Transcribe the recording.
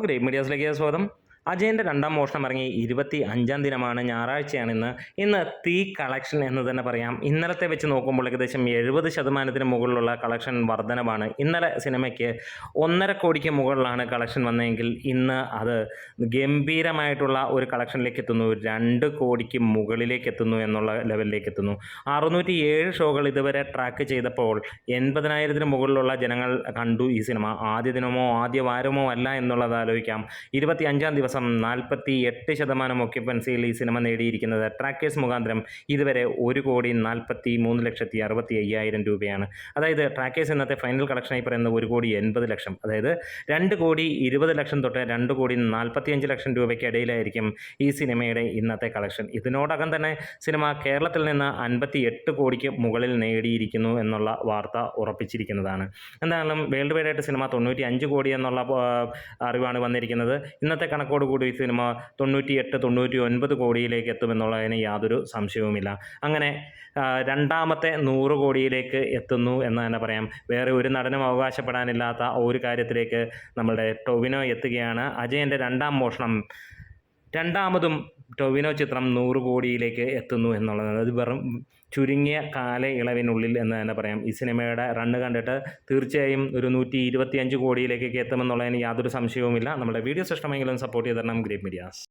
Great മീഡിയാസിലേക്ക് സ്വാഗതം. അജയന്റെ രണ്ടാം മോഷണം ഇറങ്ങി ഇരുപത്തി അഞ്ചാം ദിനമാണ് ഞായറാഴ്ചയാണ് ഇന്ന്. ഇന്ന് തീ കളക്ഷൻ എന്ന് തന്നെ പറയാം. ഇന്നലത്തെ വെച്ച് നോക്കുമ്പോൾ ഏകദേശം എഴുപത് ശതമാനത്തിന് മുകളിലുള്ള കളക്ഷൻ വർധനവാണ്. ഇന്നലെ സിനിമയ്ക്ക് ഒന്നര കോടിക്ക് മുകളിലാണ് കളക്ഷൻ വന്നതെങ്കിൽ ഇന്ന് അത് ഗംഭീരമായിട്ടുള്ള ഒരു കളക്ഷനിലേക്ക് എത്തുന്നു. രണ്ട് കോടിക്ക് മുകളിലേക്ക് എത്തുന്നു എന്നുള്ള ലെവലിലേക്ക് എത്തുന്നു. അറുന്നൂറ്റി ഏഴ് ഷോകൾ ഇതുവരെ ട്രാക്ക് ചെയ്തപ്പോൾ എൺപതിനായിരത്തിന് മുകളിലുള്ള ജനങ്ങൾ കണ്ടു ഈ സിനിമ. ആദ്യ ദിനമോ ആദ്യ വാരമോ അല്ല എന്നുള്ളത് ആലോചിക്കാം. ഇരുപത്തി അഞ്ചാം ദിവസം നാൽപ്പത്തി എട്ട് ശതമാനം ഒക്യുപ്പൻസിയിൽ ഈ സിനിമ നേടിയിരിക്കുന്നത്. ട്രാക്കേഴ്സ് മുഖാന്തരം ഇതുവരെ ഒരു കോടി നാൽപ്പത്തി മൂന്ന് ലക്ഷത്തി അറുപത്തി അയ്യായിരം രൂപയാണ്. അതായത് ട്രാക്കേഴ്സ് ഇന്നത്തെ ഫൈനൽ കളക്ഷനായി പറയുന്നത് ഒരു കോടി എൺപത് ലക്ഷം. അതായത് രണ്ട് കോടി ഇരുപത് ലക്ഷം തൊട്ട് രണ്ട് കോടി നാൽപ്പത്തി അഞ്ച് ലക്ഷം രൂപയ്ക്ക് ഇടയിലായിരിക്കും ഈ സിനിമയുടെ ഇന്നത്തെ കളക്ഷൻ ഇതിനോടകം തന്നെ സിനിമ കേരളത്തിൽ നിന്ന് അൻപത്തി എട്ട് കോടിക്ക് മുകളിൽ നേടിയിരിക്കുന്നു എന്നുള്ള വാർത്ത ഉറപ്പിച്ചിരിക്കുന്നതാണ്. എന്തായാലും വേൾഡ് വൈഡ് ആയിട്ട് സിനിമ തൊണ്ണൂറ്റി അഞ്ച് കോടി എന്നുള്ള അറിവാണ് വന്നിരിക്കുന്നത്. ഇന്നത്തെ കണക്കോട് കൂടി സിനിമ തൊണ്ണൂറ്റി എട്ട് തൊണ്ണൂറ്റി ഒൻപത് കോടിയിലേക്ക് എത്തുമെന്നുള്ളതിന് യാതൊരു സംശയവുമില്ല. അങ്ങനെ രണ്ടാമത്തെ നൂറ് കോടിയിലേക്ക് എത്തുന്നു എന്ന് തന്നെ പറയാം. വേറെ ഒരു നടനും അവകാശപ്പെടാനില്ലാത്ത ഒരു കാര്യത്തിലേക്ക് നമ്മുടെ ടൊവിനോ എത്തുകയാണ്. അജയന്റെ രണ്ടാം മോഷണം. രണ്ടാമതും ടൊവിനോ ചിത്രം നൂറ് കോടിയിലേക്ക് എത്തുന്നു എന്നുള്ളത്. അത് വെറും ചുരുങ്ങിയ കാല ഇളവിനുള്ളിൽ എന്ന് തന്നെ പറയാം. ഈ സിനിമയുടെ റണ്ണ് കണ്ടിട്ട് തീർച്ചയായും ഒരു നൂറ്റി ഇരുപത്തിയഞ്ച് കോടിയിലേക്കൊക്കെ എത്തുമെന്നുള്ളതിന് യാതൊരു സംശയവുമില്ല. നമ്മുടെ വീഡിയോ ഇഷ്ടമെങ്കിലും സപ്പോർട്ട് ചെയ്ത് തരണം ഗ്രേറ്റ് മീഡിയാസ്.